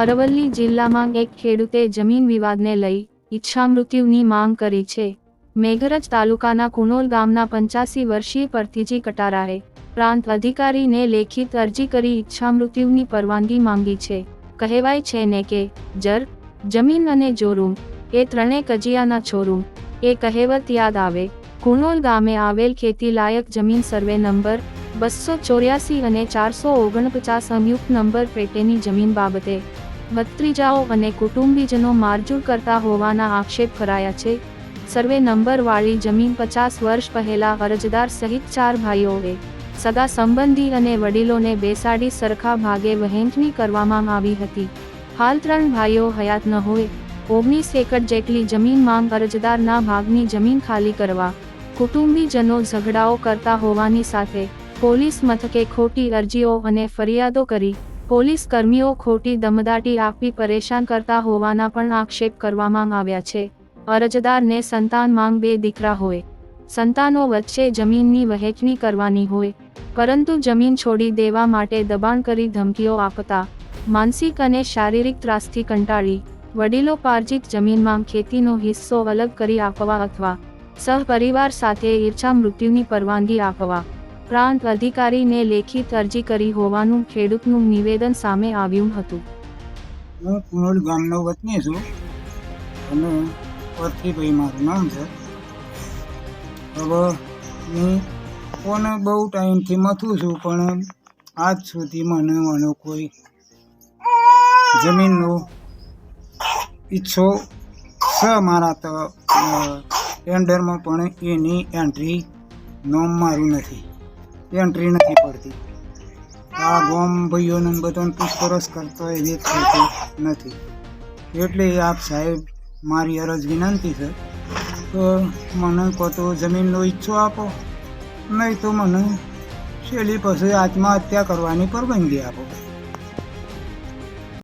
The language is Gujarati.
અરવલ્લી જિલ્લામાં એક ખેડૂતે જમીન વિવાદને લઈ ઈચ્છામૃત્યુની માંગ કરી છે. મેઘરજ તાલુકાના કુનોલ ગામના પંચ્યાસી વર્ષીય પરથીજી કટારાએ પ્રાંત અધિકારીને લેખિત અરજી કરી ઈચ્છામૃત્યુની પરવાનગી માંગી છે. કહેવાય છે ને કે, જર, જમીન અને જોરૂમ, એ ત્રણે કજિયાના છોરૂમ. એ કહેવત યાદ આવે. કુનોલ ગામે આવેલ ખેતી લાયક જમીન સર્વે નંબર બસો ચોર્યાસી અને ચારસો ઓગણપચાસ સંયુક્ત નંબર પેટેની જમીન બાબતે ભત્રીજાઓ અને કુટુંબીજનો મારઝૂડ કરતા હોવાના આક્ષેપ કરાયા છે. સર્વે નંબરવાળી જમીન પચાસ વર્ષ પહેલા અરજદાર સહિત ચાર ભાઈઓએ સગા સંબંધી અને વડીલોને બેસાડી સરખા ભાગે વહેંચણી કરવામાં આવી હતી. હાલ ત્રણ ભાઈઓ હયાત ન હોય. ઓગણીસ એકર જેટલી જમીન માંગ અરજદારના ભાગની જમીન ખાલી કરવા, કુટુંબીજનો ઝઘડાઓ કરતા હોવાની સાથે પોલીસ મથકે ખોટી અરજીઓ અને ફરિયાદો કરી. પોલીસ કર્મીઓ ખોટી દમદાટી આપી પરેશાન કરતા હોવાના પણ આક્ષેપ કરવામાં આવ્યા છે. અરજદારને સંતાન માંગ બે દીકરા હોય. સંતાનો વચ્ચે જમીનની વહેંચણી કરવાની હોય. પરંતુ જમીન છોડી દેવા માટે દબાણ કરી ધમકીઓ આપતા, માનસિક અને શારીરિક ત્રાસથી કંટાળી, વડીલો પાર્જિત જમીનમાં ખેતીનો હિસ્સો અલગ કરી આપવા અથવા સહપરિવાર સાથે ઈર્છા મૃત્યુની પરવાનગી આપવા. પ્રાંત અધિકારીને લેખિત અરજી કરી હોવાનું ખેડૂતનું નિવેદન સામે આવ્યું હતું. હું કુનોલ ગામનો વતની છું. અને પરથીભાઈ મારું નામ છે. હવે હું કોને બહુ ટાઈમથી મથું છું, પણ આજ સુધી મને મને કોઈ જમીનનો ઈચ્છો છે મારા તો ટેન્ડરમાં પણ એની એન્ટ્રી નોમ મારું નથી. એન્ટ્રી નથી પડતી. આ ગોમ ભાઈઓને બધાને પૂછપરછ કરતો એ વેચ થતી નથી. એટલે આપ સાહેબ, મારી અરજ વિનંતી છે, તો મને કહો તો જમીનનો ઈચ્છો આપો, નહીં તો મને છેલ્લી પછી આત્મહત્યા કરવાની પરવાનગી આપો.